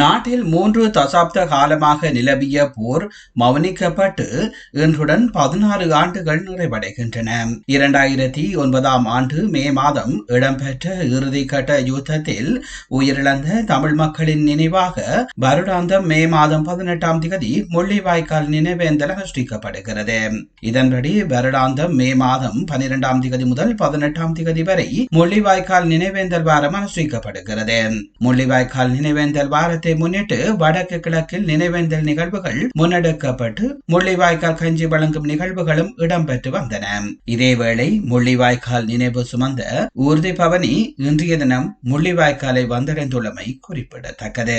நாட்டில் மூன்று தசாப்த காலமாக நிலவிய போர் மௌனிக்கப்பட்டு இன்றுடன் பதினாறு ஆண்டுகள் நிறைவடைகின்றன. இரண்டாயிரத்தி ஒன்பதாம் ஆண்டு மே மாதம் இடம்பெற்ற இறுதிக்கட்ட யுத்தத்தில் உயிரிழந்த தமிழ் மக்களின் நினைவாக வருடாந்தம் மே மாதம் பதினெட்டாம் திகதி முள்ளிவாய்க்கால் நினைவேந்தல் அனுஷ்டிக்கப்படுகிறது. இதன்படி வருடாந்தம் மே மாதம் பனிரெண்டாம் திகதி முதல் பதினெட்டாம் திகதி வரை முள்ளிவாய்க்கால் நினைவேந்தல் வாரம் அனுஷ்டிக்கப்படுகிறது. முள்ளிவாய்க்கால் நினைவேந்தல் வாரம் தினத்தை முன்னிட்டு வடக்கு கிழக்கில் நினைவேந்தல் நிகழ்வுகள் முன்னெடுக்கப்பட்டு முள்ளிவாய்க்கால் கஞ்சி வழங்கும் நிகழ்வுகளும் இடம்பெற்று வந்தன. இதேவேளை முள்ளிவாய்க்கால் நினைவு சுமந்த ஊர்தி பவனி இன்றைய தினம் முள்ளிவாய்க்காலை வந்தடைந்துள்ளமை குறிப்பிடத்தக்கது.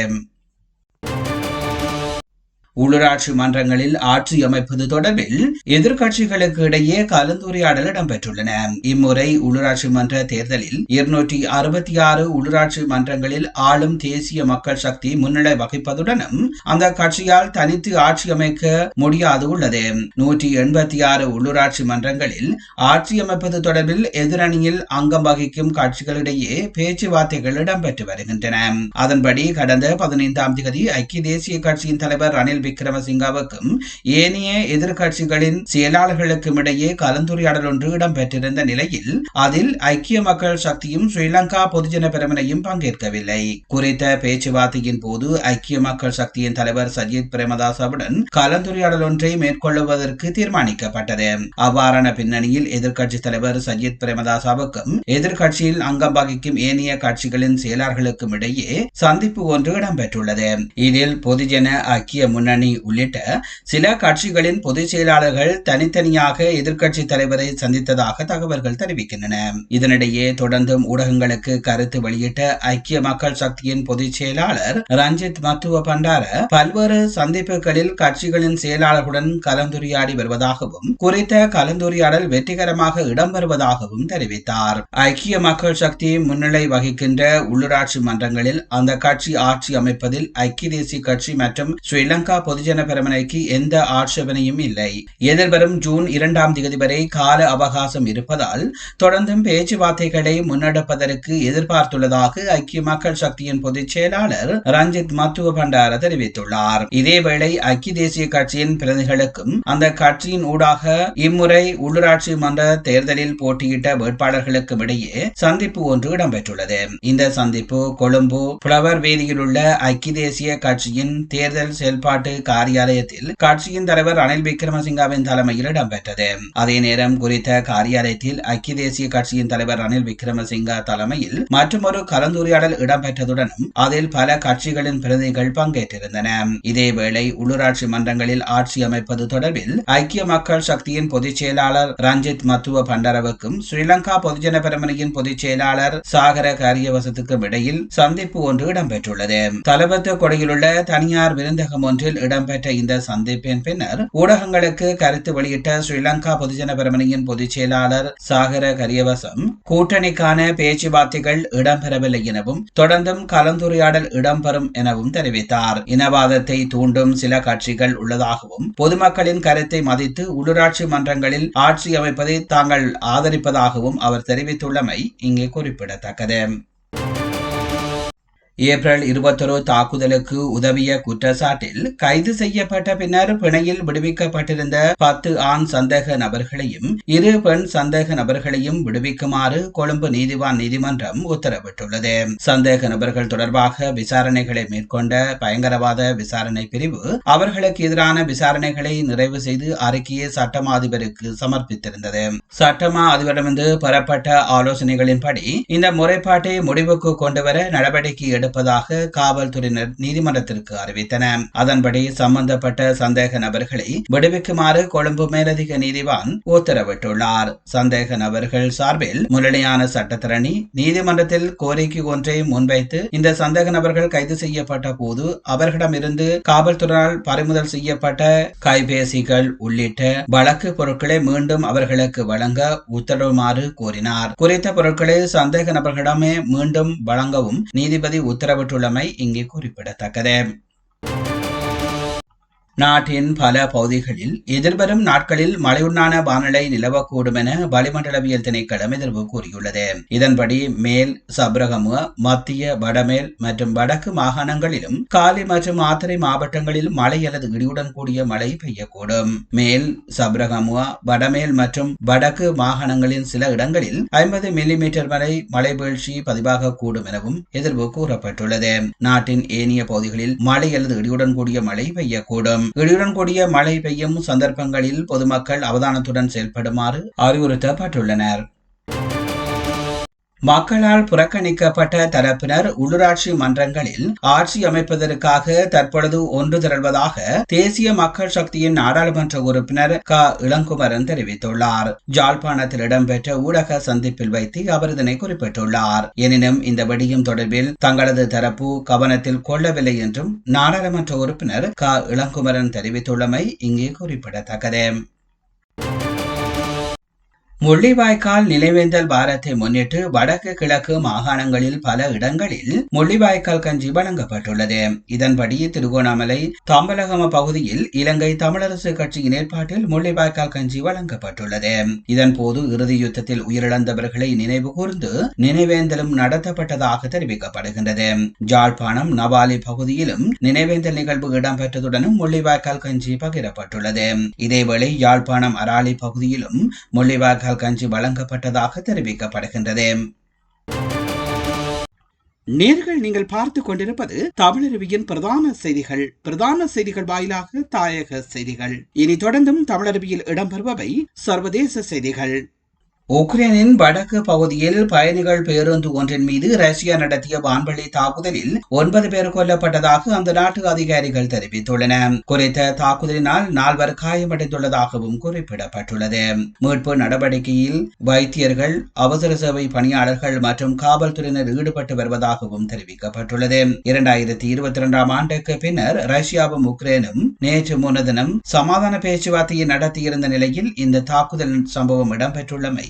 உள்ளூராட்சி மன்றங்களில் ஆட்சி அமைப்பது தொடர்பில் எதிர்கட்சிகளுக்கு இடையே கலந்துரையாடல் இடம்பெற்றுள்ளன. இம்முறை உள்ளூராட்சி மன்ற தேர்தலில் இருநூற்றி அறுபத்தி ஆறு உள்ளூராட்சி மன்றங்களில் ஆளும் தேசிய மக்கள் சக்தி முன்னிலை வகிப்பதுடனும் அந்த கட்சியால் தனித்து ஆட்சி அமைக்க முடியாது உள்ளது. நூற்றி எண்பத்தி ஆறு உள்ளூராட்சி மன்றங்களில் ஆட்சி அமைப்பது தொடர்பில் எதிரணியில் அங்கம் வகிக்கும் கட்சிகளிடையே பேச்சுவார்த்தைகள் இடம்பெற்று வருகின்றன. அதன்படி கடந்த பதினைந்தாம் தேதி ஐக்கிய தேசிய கட்சியின் தலைவர் ரணில் விக்ரமசிங்காவுக்கும் ஏனைய எதிர்கட்சிகளின் செயலாளர்களுக்கும் இடையே கலந்துரையாடல் ஒன்று இடம்பெற்றிருந்த நிலையில் அதில் ஐக்கிய மக்கள் சக்தியும் ஸ்ரீலங்கா பொதுஜன பெருமனையும் பங்கேற்கவில்லை. குறித்த பேச்சுவார்த்தையின் போது ஐக்கிய மக்கள் சக்தியின் தலைவர் சஜித் பிரேமதாசவுடன் கலந்துரையாடல் ஒன்றை மேற்கொள்ளுவதற்கு தீர்மானிக்கப்பட்டது. அவ்வாறான பின்னணியில் எதிர்க்கட்சி தலைவர் சஜித் பிரேமதாசாவுக்கும் எதிர்கட்சியில் அங்கம் வகிக்கும் ஏனைய கட்சிகளின் செயலாளர்களுக்கும் இடையே சந்திப்பு ஒன்று இடம்பெற்றுள்ளது. இதில் பொதுஜன ஐக்கிய முன்னணி முன்னணி உள்ளிட்ட சில கட்சிகளின் பொதுச் செயலாளர்கள் தனித்தனியாக எதிர்க்கட்சி தலைவரை சந்தித்ததாக தகவல்கள் தெரிவிக்கின்றன. இதனிடையே தொடர்ந்தும் ஊடகங்களுக்கு கருத்து வெளியிட்ட ஐக்கிய மக்கள் சக்தியின் பொதுச் செயலாளர் ரஞ்சித் மத்துவ பண்டார பல்வேறு சந்திப்புகளில் கட்சிகளின் செயலாளர்களுடன் கலந்துரையாடி வருவதாகவும் குறித்த கலந்துரையாடல் வெற்றிகரமாக இடம்பெறுவதாகவும் தெரிவித்தார். ஐக்கிய மக்கள் சக்தி முன்னிலை வகிக்கின்ற உள்ளூராட்சி மன்றங்களில் அந்த கட்சி ஆட்சி அமைப்பதில் ஐக்கிய தேசிய கட்சி மற்றும் ஸ்ரீலங்கா பொதுஜன பெருமனைக்கு எந்த ஆட்சேபனையும் இல்லை. எதிர்வரும் ஜூன் இரண்டாம் தேதி வரை கால அவகாசம் இருப்பதால் தொடர்ந்தும் பேச்சுவார்த்தைகளை முன்னெடுப்பதற்கு எதிர்பார்த்துள்ளதாக ஐக்கிய மக்கள் சக்தியின் பொதுச் செயலாளர் ரஞ்சித் மத்துவ பண்டார தெரிவித்துள்ளார். இதேவேளை ஐக்கிய தேசிய கட்சியின் பிரதிகளுக்கும் அந்த கட்சியின் ஊடாக இம்முறை உள்ளூராட்சி மன்ற தேர்தலில் போட்டியிட்ட வேட்பாளர்களுக்கும் இடையே சந்திப்பு ஒன்று இடம்பெற்றுள்ளது. இந்த சந்திப்பு கொழும்பு புலவர் வேதியில் உள்ள ஐக்கிய தேசிய கட்சியின் தேர்தல் செயல்பாட்டு காரியாலயத்தில் கட்சியின் தலைவர் ரணில் விக்ரமசிங்காவின் தலைமையில் இடம்பெற்றது. அதே நேரம் குறித்த காரியாலயத்தில் ஐக்கிய தேசிய கட்சியின் தலைவர் ரணில் விக்ரமசிங்கா தலைமையில் மற்றொரு கலந்துரையாடல் இடம்பெற்றதுடன் அதில் பல கட்சிகளின் பிரதிகள் பங்கேற்றிருந்தன. இதேவேளை உள்ளூராட்சி மன்றங்களில் ஆட்சி அமைப்பது தொடர்பில் ஐக்கிய மக்கள் சக்தியின் பொதுச் செயலாளர் ரஞ்சித் மத்துவ பண்டரவுக்கும் ஸ்ரீலங்கா பொதுஜன பெருமனியின் பொதுச் செயலாளர் சாகர காரியவசத்துக்கும் இடையில் சந்திப்பு ஒன்று இடம்பெற்றுள்ளது. தலபத்து கொடையிலுள்ள தனியார் விருந்தகம் ஒன்றில் இடம்பெற்ற இந்த சந்திப்பின் பின்னர் ஊடகங்களுக்கு கருத்து வெளியிட்ட ஸ்ரீலங்கா பொதுஜன பெருமணியின் பொதுச் செயலாளர் சாகர கரியவசம் கூட்டணிக்கான பேச்சுவார்த்தைகள் இடம்பெறவில்லை எனவும் தொடர்ந்தும் கலந்துரையாடல் இடம்பெறும் எனவும் தெரிவித்தார். இனவாதத்தை தூண்டும் சில கட்சிகள் உள்ளதாகவும் பொதுமக்களின் கருத்தை மதித்து உள்ளூராட்சி மன்றங்களில் ஆட்சி அமைப்பதை தாங்கள் ஆதரிப்பதாகவும் அவர் தெரிவித்துள்ளமை இங்கே குறிப்பிடத்தக்கது. ஏப்ரல் இருபத்தொரு தாக்குதலுக்கு உதவிய குற்றச்சாட்டில் கைது செய்யப்பட்ட பின்னர் பிணையில் விடுவிக்கப்பட்டிருந்த பத்து ஆண் சந்தேக நபர்களையும் இரு பெண் சந்தேக நபர்களையும் விடுவிக்குமாறு கொழும்பு நீதிவான் நீதிமன்றம் உத்தரவிட்டுள்ளது. சந்தேக நபர்கள் தொடர்பாக விசாரணைகளை மேற்கொண்ட பயங்கரவாத விசாரணை பிரிவு அவர்களுக்கு எதிரான விசாரணைகளை நிறைவு செய்து அறிக்கையை சட்டமா அதிபருக்கு சமர்ப்பித்திருந்தது. சட்டமா அதிபரிடமிருந்து பெறப்பட்ட ஆலோசனைகளின்படி இந்த முறைப்பாட்டை முடிவுக்கு கொண்டுவர நடவடிக்கை எடுப்பதாக காவல்துறையினர் நீதிமன்றத்திற்கு அறிவித்தனர் அதன்படி சம்பந்தப்பட்ட சந்தேக நபர்களை விடுவிக்குமாறு கொழும்பு மேலதிக நீதிவான் உத்தரவிட்டுள்ளார். சந்தேக நபர்கள் சார்பில் முரளியான சட்டத்திரணி நீதிமன்றத்தில் கோரிக்கை ஒன்றை முன்வைத்து இந்த சந்தேக நபர்கள் கைது செய்யப்பட்ட போது அவர்களிடமிருந்து காவல்துறையால் பறிமுதல் செய்யப்பட்ட கைபேசிகள் உள்ளிட்ட வழக்கு பொருட்களை மீண்டும் அவர்களுக்கு வழங்க உத்தரவுமாறு கோரினார். குறித்த பொருட்களை சந்தேக நபர்களிடமே மீண்டும் வழங்கவும் நீதிபதி உத்தரவிட்டுள்ளமை இங்கே குறிப்பிடத்தக்கது. நாட்டின் பல பகுதிகளில் எதிர்வரும் நாட்களில் மழையுண்டான வானிலை நிலவக்கூடும் என வளிமண்டலவியல் திணைக்களம் எதிர்ப்பு கூறியுள்ளது. இதன்படி மேல் சப்ரகமுக மத்திய வடமேல் மற்றும் வடக்கு மாகாணங்களிலும் காலி மற்றும் ஆத்திரை மாவட்டங்களில் மழை அல்லது இடியுடன் கூடிய மழை பெய்யக்கூடும். மேல் சபரகமுவா வடமேல் மற்றும் வடக்கு மாகாணங்களின் சில இடங்களில் ஐம்பது மில்லிமீட்டர் வரை மழை வீழ்ச்சி பதிவாகக்கூடும் எனவும் எதிர்ப்பு கூறப்பட்டுள்ளது. நாட்டின் ஏனைய பகுதிகளில் மழை அல்லது இடியுடன் கூடிய மழை பெய்யக்கூடும். இடியுடன் கூடிய மழை பெய்யும் சந்தர்ப்பங்களில் பொதுமக்கள் அவதானத்துடன் செயல்படுமாறு அறிவுறுத்தப்பட்டுள்ளனர். மக்களால் புறக்கணிக்கப்பட்ட தரப்பினர் உள்ளூராட்சி மன்றங்களில் ஆட்சி அமைப்பதற்காக தற்பொழுது ஒன்று திரள்வதாக தேசிய மக்கள் சக்தியின் நாடாளுமன்ற உறுப்பினர் க. இளங்குமரன் தெரிவித்துள்ளார். ஜாழ்ப்பாணத்தில் இடம்பெற்ற ஊடக சந்திப்பில் வைத்து அவர் இதனை குறிப்பிட்டுள்ளார். எனினும் இந்த வெடியும் தொடர்பில் தங்களது தரப்பு கவனத்தில் கொள்ளவில்லை என்றும் நாடாளுமன்ற உறுப்பினர் க. இளங்குமரன் தெரிவித்துள்ளமை இங்கே குறிப்பிடத்தக்கது. முள்ளிவாய்க்கால் நிலைவேந்தல் வாரத்தை முன்னிட்டு வடக்கு கிழக்கு மாகாணங்களில் பல இடங்களில் முள்ளிவாய்க்கால் கஞ்சி வழங்கப்பட்டுள்ளது. இதன்படி திருகோணாமலை தாம்பலகம பகுதியில் இலங்கை தமிழரசு கட்சியின் ஏற்பாட்டில் முள்ளிவாய்க்கால் கஞ்சி வழங்கப்பட்டுள்ளது. இதன்போது இறுதி யுத்தத்தில் உயிரிழந்தவர்களை நினைவு கூர்ந்து நினைவேந்தலும் நடத்தப்பட்டதாக தெரிவிக்கப்படுகின்றது. ஜாழ்ப்பாணம் நவாலி பகுதியிலும் நினைவேந்தல் நிகழ்வு இடம்பெற்றதுடனும் முள்ளிவாய்க்கால் கஞ்சி பகிரப்பட்டுள்ளது. இதேவேளை யாழ்ப்பாணம் அராலி பகுதியிலும் முள்ளிவாய்க்கால் கஞ்சி வழங்கப்பட்டதாக தெரிவிக்கப்படுகின்றது. நேர்கள் நீங்கள் பார்த்து கொண்டிருப்பது தமிழருவியின் பிரதான செய்திகள். பிரதான செய்திகள் வாயிலாக தாயக செய்திகள். இனி தொடர்ந்தும் தமிழருவியில் இடம்பெறுபவை சர்வதேச செய்திகள். உக்ரைனின் வடக்கு பகுதியில் பயணிகள் பேருந்து ஒன்றின் மீது ரஷ்யா நடத்திய வான்வழி தாக்குதலில் ஒன்பது பேர் கொல்லப்பட்டதாக அந்த நாட்டு அதிகாரிகள் தெரிவித்துள்ளன. குறித்த தாக்குதலினால் நால்வர் காயமடைந்துள்ளதாகவும் குறிப்பிடப்பட்டுள்ளது. மீட்பு நடவடிக்கையில் வைத்தியர்கள் அவசர சேவை பணியாளர்கள் மற்றும் காவல்துறையினர் ஈடுபட்டு வருவதாகவும் தெரிவிக்கப்பட்டுள்ளது. இரண்டாயிரத்தி இருபத்தி இரண்டாம் ஆண்டுக்கு பின்னர் ரஷ்யாவும் உக்ரைனும் நேற்று முன்னதினம் சமாதான பேச்சுவார்த்தையை நடத்தியிருந்த நிலையில் இந்த தாக்குதல் சம்பவம் இடம்பெற்றுள்ளமை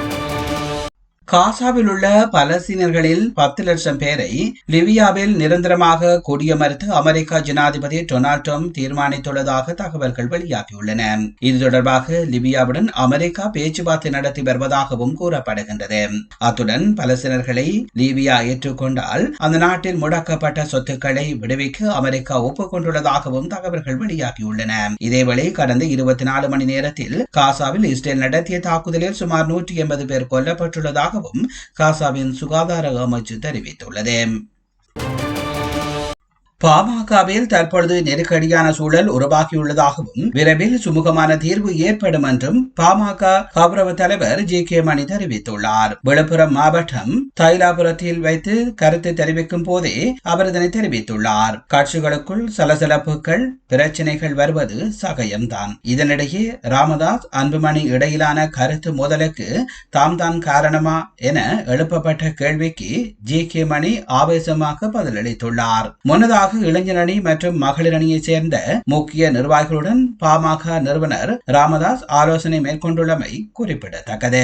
காசாவில் உள்ள பலஸ்தீனர்களில் பத்து லட்சம் பேரை லிபியாவில் நிரந்தரமாக குடியமர்த்த அமெரிக்கா ஜனாதிபதி டொனால்ட் ட்ரம்ப் தீர்மானித்துள்ளதாக தகவல்கள் வெளியாகியுள்ளன. இது தொடர்பாக லிபியாவுடன் அமெரிக்கா பேச்சுவார்த்தை நடத்தி வருவதாகவும் கூறப்படுகின்றது. அத்துடன் பலஸ்தீனர்களை லிபியா ஏற்றுக்கொண்டால் அந்த நாட்டில் முடக்கப்பட்ட சொத்துக்களை விடுவிக்க அமெரிக்கா ஒப்புக்கொண்டுள்ளதாகவும் தகவல்கள் வெளியாகியுள்ளன. இதேவேளை கடந்த இருபத்தி நாலு மணி நேரத்தில் காசாவில் இஸ்ரேல் நடத்திய தாக்குதலில் சுமார் நூற்றி எண்பது பேர் கொல்லப்பட்டுள்ளதாக உள்ளதாகவும் காசாவின் சுகாதார அமைச்சு தெரிவித்துள்ளது. பாமகவில் தற்பொழுது நெருக்கடியான சூழல் உருவாகியுள்ளதாகவும் விரைவில் சுமூகமான தீர்வு ஏற்படும் என்றும் பாமக கௌரவ தலைவர் ஜி கே மணி தெரிவித்துள்ளார். விழுப்புரம் மாவட்டம் தைலாபுரத்தில் வைத்து கருத்து தெரிவிக்கும் போதே அவர் இதனை தெரிவித்துள்ளார். கட்சிகளுக்குள் சலசலப்புகள் பிரச்சனைகள் வருவது சகயம்தான் இதனிடையே ராமதாஸ் அன்புமணி இடையிலான கருத்து மோதலுக்கு தாம் தான் காரணமா என எழுப்பப்பட்ட கேள்விக்கு ஜி கே மணி ஆவேசமாக பதிலளித்துள்ளார். முன்னதாக முன்னதாக இளைஞர் அணி மற்றும் மகளிர் அணியைச் சேர்ந்த முக்கிய நிர்வாகிகளுடன் பாமக நிறுவனர் ராமதாஸ் ஆலோசனை மேற்கொண்டுள்ளமை குறிப்பிடத்தக்கது.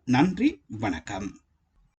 நன்றி வணக்கம்.